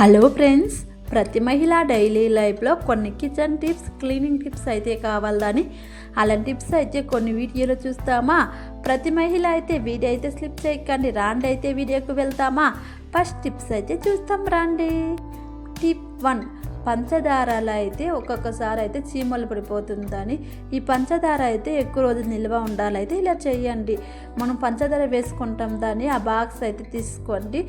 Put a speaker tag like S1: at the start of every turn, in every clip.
S1: Hello friends ప్రతి మహిళ daily లైఫ్లో కొన్ని కిచెన్ టిప్స్ క్లీనింగ్ టిప్స్ అయితే కావాలని. అలాంటి టిప్స్ అయితే కొన్ని వీడియోలో చూస్తామా? ప్రతి మహిళ అయితే వీడియో అయితే స్లిప్ చేయకండి రాండి అయితే వీడియోకి వెళ్తామా? ఫస్ట్ టిప్స్ అయితే చూస్తాం రాండి. టిప్ వన్ పంచదారలో అయితే ఒక్కొక్కసారి అయితే చీమలు పడిపోతుందని. ఈ పంచదార అయితే ఎక్కువ రోజులు నిల్వ ఉండాలైతే ఇలా చేయండి మనం పంచదార వేసుకుంటాం దాన్ని ఆ బాక్స్ అయితే తీసుకోండి.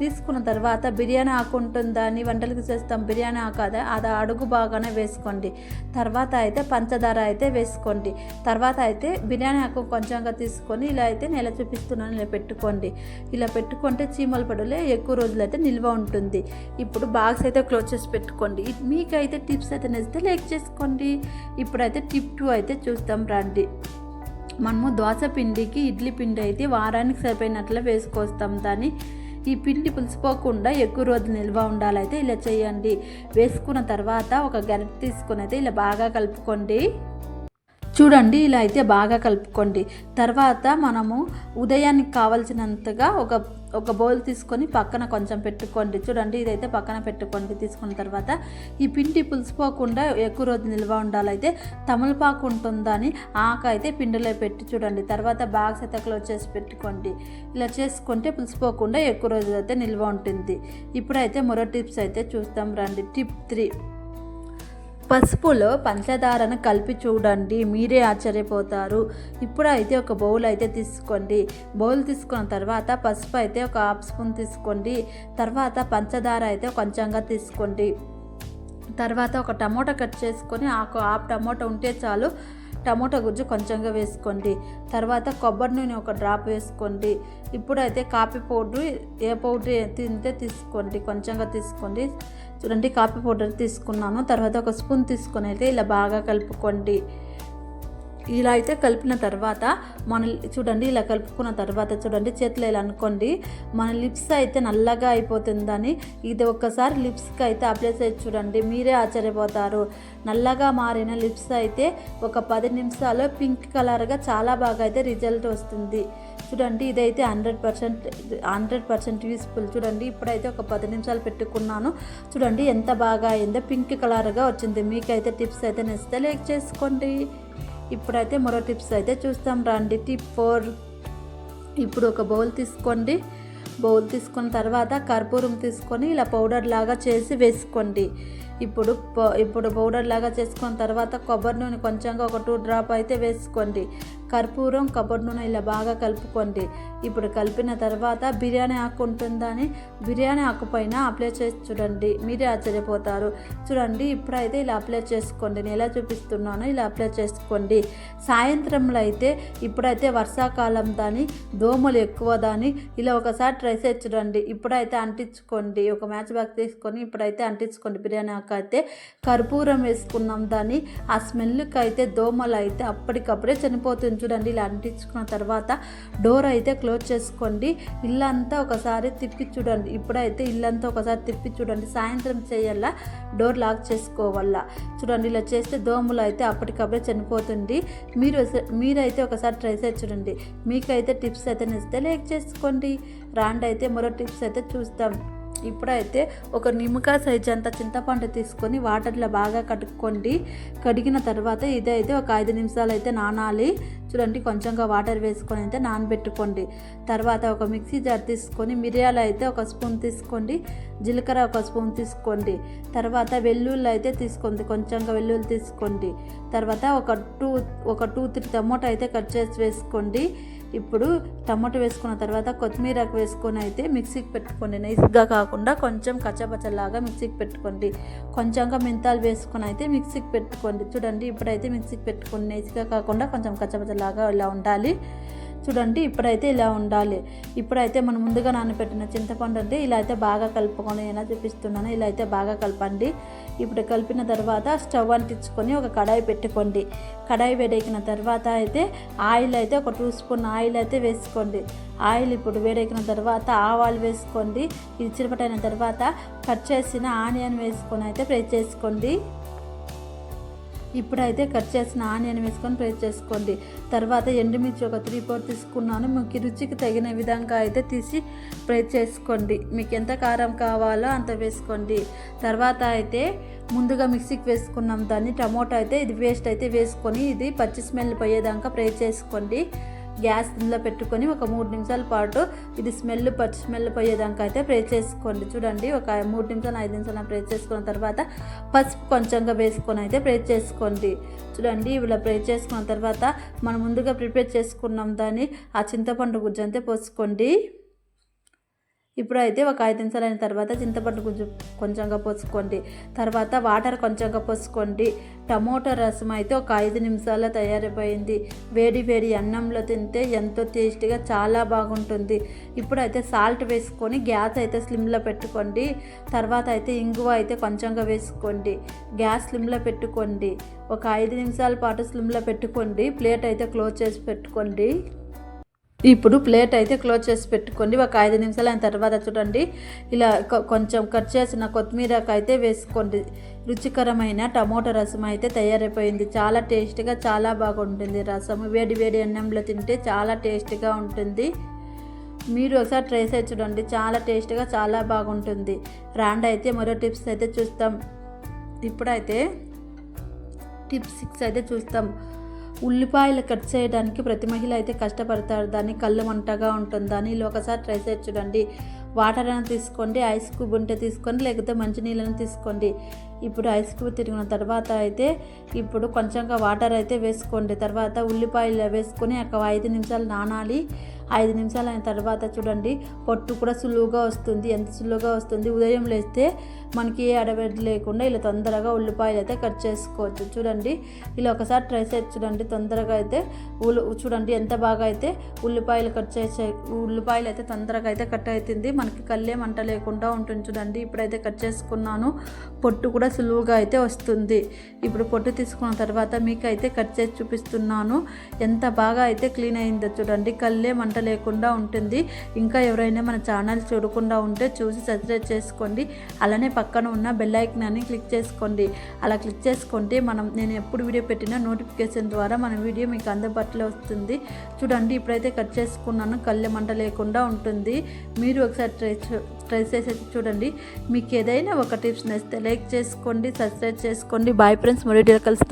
S1: తీసుకున్న తర్వాత బిర్యానీ ఆకు ఉంటుందని వంటలకు చేస్తాం. బిర్యానీ ఆకు అదే అది అడుగు బాగానే వేసుకోండి. తర్వాత అయితే పంచదార అయితే వేసుకోండి. తర్వాత అయితే బిర్యానీ ఆకు కొంచెంగా తీసుకొని ఇలా అయితే నెల చూపిస్తున్నాను ఇలా పెట్టుకోండి. ఇలా పెట్టుకుంటే చీమల పడులే ఎక్కువ రోజులు అయితే నిల్వ ఉంటుంది. ఇప్పుడు బాక్స్ అయితే క్లోజ్ చేసి పెట్టుకోండి. ఇది మీకైతే టిప్స్ అయితే నచ్చితే లైక్ చేసుకోండి. ఇప్పుడైతే టిప్ టూ అయితే చూస్తాం రండి. మనము దోశ పిండికి ఇడ్లీ పిండి అయితే వారానికి సరిపోయినట్లు వేసుకొస్తాం. దాన్ని ఈ పిండి పులిసిపోకుండా ఎక్కువ రోజులు నిల్వ ఉండాలైతే ఇలా చేయండి. వేసుకున్న తర్వాత ఒక గరిట తీసుకొని అయితే ఇలా బాగా కలుపుకోండి. చూడండి ఇలా అయితే బాగా కలుపుకోండి. తర్వాత మనము ఉదయానికి కావాల్సినంతగా ఒక ఒక బౌల్ తీసుకొని పక్కన కొంచెం పెట్టుకోండి. చూడండి ఇదైతే పక్కన పెట్టుకోండి. తీసుకున్న తర్వాత ఈ పిండి పులిసిపోకుండా ఎక్కువ రోజు నిల్వ ఉండాలైతే తమలపాకు ఉంటుందని ఆక అయితే పిండిలో పెట్టి చూడండి. తర్వాత బాగా అయితే చేసి పెట్టుకోండి. ఇలా చేసుకుంటే పులిసిపోకుండా ఎక్కువ రోజులు అయితే నిల్వ ఉంటుంది. ఇప్పుడైతే మరో టిప్స్ అయితే చూస్తాం రండి. Tip three. పసుపులో పంచదారను కలిపి చూడండి. మీరే ఆశ్చర్యపోతారు. ఇప్పుడు అయితే ఒక బౌల్ అయితే తీసుకోండి. బౌల్ తీసుకున్న తర్వాత పసుపు అయితే ఒక హాఫ్ స్పూన్ తీసుకోండి. తర్వాత పంచదార అయితే కొంచెంగా తీసుకోండి. తర్వాత ఒక టమోటా కట్ చేసుకొని ఆకు హాఫ్ టమోటా ఉంటే చాలు టమోటా గుజ్జు కొంచెంగా వేసుకోండి. తర్వాత కొబ్బరి నూనె ఒక డ్రాప్ వేసుకోండి. ఇప్పుడైతే కాఫీ పౌడర్ ఏ పౌడర్ తింటే తీసుకోండి. కొంచెంగా తీసుకోండి. చూడండి కాఫీ పౌడర్ తీసుకున్నాను. తర్వాత ఒక స్పూన్ తీసుకొని అయితే ఇలా బాగా కలుపుకోండి. ఇలా అయితే కలిపిన తర్వాత మన చూడండి ఇలా కలుపుకున్న తర్వాత చూడండి చేతిలో ఇలా అనుకోండి మన లిప్స్ అయితే నల్లగా అయిపోతుందని ఇది ఒక్కసారి లిప్స్కి అయితే అప్లై చేసి చూడండి మీరే ఆశ్చర్యపోతారు. నల్లగా మారిన లిప్స్ అయితే ఒక పది నిమిషాలు పింక్ కలర్గా చాలా బాగా అయితే రిజల్ట్ వస్తుంది. చూడండి ఇదైతే hundred percent hundred percent useful. చూడండి ఇప్పుడైతే ఒక పది నిమిషాలు పెట్టుకున్నాను. చూడండి ఎంత బాగా అయిందో పింక్ కలర్గా వచ్చింది. మీకైతే టిప్స్ అయితే నచ్చితే లైక్ చేసుకోండి. ఇప్పుడైతే మరో టిప్స్ అయితే చూస్తాం. రండి టిప్ ఫోర్. ఇప్పుడు ఒక బౌల్ తీసుకోండి. బౌల్ తీసుకున్న తర్వాత కర్పూరం తీసుకొని ఇలా పౌడర్ లాగా చేసి వేసుకోండి. ఇప్పుడు ఇప్పుడు పౌడర్ లాగా చేసుకున్న తర్వాత కొబ్బరి నూనె కొంచెంగా ఒక టూ డ్రాప్ అయితే వేసుకోండి. కర్పూరం కొబ్బరి నూనె ఇలా బాగా కలుపుకోండి. ఇప్పుడు కలిపిన తర్వాత బిర్యానీ ఆకు ఉంటుందని బిర్యానీ ఆకు పైన అప్లై చేసి చూడండి. మీరే ఆశ్చర్యపోతారు. చూడండి ఇప్పుడైతే ఇలా అప్లై చేసుకోండి. నేను ఎలా చూపిస్తున్నానో ఇలా అప్లై చేసుకోండి. సాయంత్రంలో అయితే ఇప్పుడైతే వర్షాకాలం దాని దోమలు ఎక్కువ దాని ఇలా ఒకసారి ట్రై చేసి చూడండి. ఇప్పుడైతే అంటించుకోండి. ఒక మ్యాచ్ బ్యాగ్ తీసుకొని ఇప్పుడైతే అంటించుకోండి బిర్యానీ ఆకు. అయితే కర్పూరం వేసుకున్నాం. దాన్ని ఆ స్మెల్కి అయితే దోమలు అయితే అప్పటికప్పుడే చనిపోతుంది చూడండి. ఇలా అంటించుకున్న తర్వాత డోర్ అయితే క్లోజ్ చేసుకోండి. ఇల్లంతా ఒకసారి తిప్పి చూడండి. ఇప్పుడైతే ఇల్లంతా ఒకసారి తిప్పి చూడండి. సాయంత్రం చేయాల? డోర్ లాక్ చేసుకోవాలా? చూడండి ఇలా చేస్తే దోమలు అయితే అప్పటికప్పుడే చనిపోతుంది. మీరు మీరైతే ఒకసారి ట్రై చేసి చూడండి. మీకైతే టిప్స్ అయితే ఇస్తే లైక్ చేసుకోండి. రాండి అయితే మరో టిప్స్ అయితే చూస్తాం. ఇప్పుడైతే ఒక నిమ్మకాయ సైజ్ అంత చింతపండు తీసుకొని వాటర్లో బాగా కడుక్కోండి. కడిగిన తర్వాత ఇదైతే ఒక ఐదు నిమిషాలు అయితే నానాలి. చూడండి కొంచెంగా వాటర్ వేసుకొని అయితే నానబెట్టుకోండి. తర్వాత ఒక మిక్సీ జార్ తీసుకొని మిరియాలు అయితే ఒక స్పూన్ తీసుకోండి. జీలకర్ర ఒక స్పూన్ తీసుకోండి. తర్వాత వెల్లుల్లి అయితే తీసుకోండి. కొంచెంగా వెల్లుల్లి తీసుకోండి. తర్వాత ఒక టూ ఒక టూ త్రీ టమోటా అయితే కట్ చేసి వేసుకోండి. ఇప్పుడు టమాటో వేసుకున్న తర్వాత కొత్తిమీర వేసుకొని అయితే మిక్సీకి పెట్టుకోండి. నైస్గా కాకుండా కొంచెం కచ్చపచ్చలాగా మిక్సీకి పెట్టుకోండి. కొంచెంగా మెంతాలు వేసుకొని అయితే మిక్సీకి పెట్టుకోండి. చూడండి ఇప్పుడైతే మిక్సీకి పెట్టుకోండి నైస్గా కాకుండా కొంచెం కచ్చపచ్చలాగా ఇలా ఉండాలి. చూడండి ఇప్పుడైతే ఇలా ఉండాలి. ఇప్పుడైతే మనం ముందుగా నానబెట్టిన చింతపండు అంటే ఇలా అయితే బాగా కలుపుకొని ఎలా చూపిస్తున్నాను ఇలా అయితే బాగా కలపండి. ఇప్పుడు కలిపిన తర్వాత స్టవ్ అంటించుకొని ఒక కడాయి పెట్టుకోండి. కడాయి వేడెక్కిన తర్వాత అయితే ఆయిల్ అయితే ఒక టూ స్పూన్ ఆయిల్ అయితే వేసుకోండి. ఆయిల్ ఇప్పుడు వేడెక్కిన తర్వాత ఆవాలు వేసుకోండి. ఇది చిరపటైన తర్వాత కట్ చేసిన ఆనియన్ వేసుకొని అయితే ఫ్రై చేసుకోండి. ఇప్పుడైతే కట్ చేసిన ఆనియన్ వేసుకొని ప్రెస్ చేసుకోండి. తర్వాత ఎండుమిర్చి ఒక త్రీ ఫోర్ తీసుకున్నాను. మీకు రుచికి తగిన విధంగా అయితే తీసి ప్రెస్ చేసుకోండి. మీకు ఎంత కారం కావాలో అంత వేసుకోండి. తర్వాత అయితే ముందుగా మిక్సీకి వేసుకున్నాం దాన్ని. టమోటా అయితే ఇది వేస్ట్ అయితే వేసుకొని ఇది పచ్చి స్మెల్ పోయేదాకా ప్రే చేసుకోండి. గ్యాస్ ఇందులో పెట్టుకొని ఒక మూడు నిమిషాల పాటు ఇది స్మెల్ పచ్చి స్మెల్ పోయేదాకా అయితే ఫ్రై చేసుకోండి. చూడండి ఒక మూడు నిమిషాలు ఐదు నిమిషాలు ప్రే చేసుకున్న తర్వాత పసుపు కొంచెంగా వేసుకొని అయితే ప్రే చేసుకోండి. చూడండి ఇలా ప్రే చేసుకున్న తర్వాత మనం ముందుగా ప్రిపేర్ చేసుకున్నాం దాన్ని ఆ చింతపండు గుజ్జు అంతే పోసుకోండి. ఇప్పుడు అయితే ఒక ఐదు నిమిషాలు అయిన తర్వాత చింతపండు కొంచెం కొంచెంగా పోసుకోండి. తర్వాత వాటర్ కొంచెంగా పోసుకోండి. టమోటా రసం అయితే ఒక ఐదు నిమిషాల్లో తయారైపోయింది. వేడి వేడి అన్నంలో తింటే ఎంతో టేస్టీగా చాలా బాగుంటుంది. ఇప్పుడైతే సాల్ట్ వేసుకొని గ్యాస్ అయితే స్లిమ్లో పెట్టుకోండి. తర్వాత అయితే ఇంగువ అయితే కొంచెంగా వేసుకోండి. గ్యాస్ స్లిమ్లో పెట్టుకోండి. ఒక ఐదు నిమిషాల పాటు స్లిమ్లో పెట్టుకోండి. ప్లేట్ అయితే క్లోజ్ చేసి పెట్టుకోండి. ఇప్పుడు ప్లేట్ అయితే క్లోజ్ చేసి పెట్టుకోండి. ఒక ఐదు నిమిషాలు అయిన తర్వాత చూడండి. ఇలా కొంచెం కట్ చేసిన కొత్తిమీరకు అయితే వేసుకోండి. రుచికరమైన టమోటా రసం అయితే తయారైపోయింది. చాలా టేస్టీగా చాలా బాగుంటుంది రసం వేడి వేడి అన్నంలో తింటే చాలా టేస్టీగా ఉంటుంది. మీరు ఒకసారి ట్రై చేసి చూడండి. చాలా టేస్టీగా చాలా బాగుంటుంది. రాండ్ అయితే మరో టిప్స్ అయితే చూస్తాం. ఇప్పుడైతే టిప్ సిక్స్ అయితే చూస్తాం. ఉల్లిపాయలు కట్ చేయడానికి ప్రతి మహిళ అయితే కష్టపడతారు. దాన్ని కళ్ళు మంటగా ఉంటుంది. దాన్ని ఇలా ఒకసారి ట్రై చేసి చూడండి. వాటర్ అయినా తీసుకోండి ఐస్ క్యూబ్ ఉంటే తీసుకోండి లేకపోతే మంచినీళ్ళని తీసుకోండి. ఇప్పుడు ఐస్ క్యూబ్ తిరిగిన తర్వాత అయితే ఇప్పుడు కొంచెంగా వాటర్ అయితే వేసుకోండి. తర్వాత ఉల్లిపాయలు వేసుకొని ఒక ఐదు నిమిషాలు నానాలి. ఐదు నిమిషాలు అయిన తర్వాత చూడండి పొట్టు కూడా సులువుగా వస్తుంది. ఎంత సులువుగా వస్తుంది? ఉదయం లేస్తే మనకి ఏ అడవడి లేకుండా ఇలా తొందరగా ఉల్లిపాయలు అయితే కట్ చేసుకోవచ్చు. చూడండి ఇలా ఒకసారి ట్రై చేసి చూడండి. తొందరగా అయితే ఉల్లి చూడండి ఎంత బాగా అయితే ఉల్లిపాయలు కట్ చేసే ఉల్లిపాయలు అయితే తొందరగా అయితే కట్ అవుతుంది. మనకి కళ్ళే మంట లేకుండా ఉంటుంది చూడండి. ఇప్పుడైతే కట్ చేసుకున్నాను. పొట్టు కూడా సులువుగా అయితే వస్తుంది. ఇప్పుడు పొట్టు తీసుకున్న తర్వాత మీకు అయితే కట్ చేసి చూపిస్తున్నాను. ఎంత బాగా అయితే క్లీన్ అయిందో చూడండి. కళ్ళే మంట లేకుండా ఉంటుంది. ఇంకా ఎవరైనా మన ఛానల్ చూడకుండా ఉంటే చూసి సబ్స్క్రైబ్ చేసుకోండి. అలానే పక్కన ఉన్న బెల్ ఐకాన్ని క్లిక్ చేసుకోండి. అలా క్లిక్ చేసుకుంటే మనం నేను ఎప్పుడు వీడియో పెట్టినా నోటిఫికేషన్ ద్వారా మన వీడియో మీకు అందుబాటులో వస్తుంది. చూడండి ఇప్పుడైతే కట్ చేసుకున్నాను. కళ్ళే మంట లేకుండా ఉంటుంది. మీరు ఒకసారి ట్రై ట్రై చేసి చూడండి. మీకు ఏదైనా ఒక టిప్స్ నచ్చితే లైక్ చేసుకోండి సబ్స్క్రైబ్ చేసుకోండి. బాయ్ ఫ్రెండ్స్ మరో కలుస్తాం.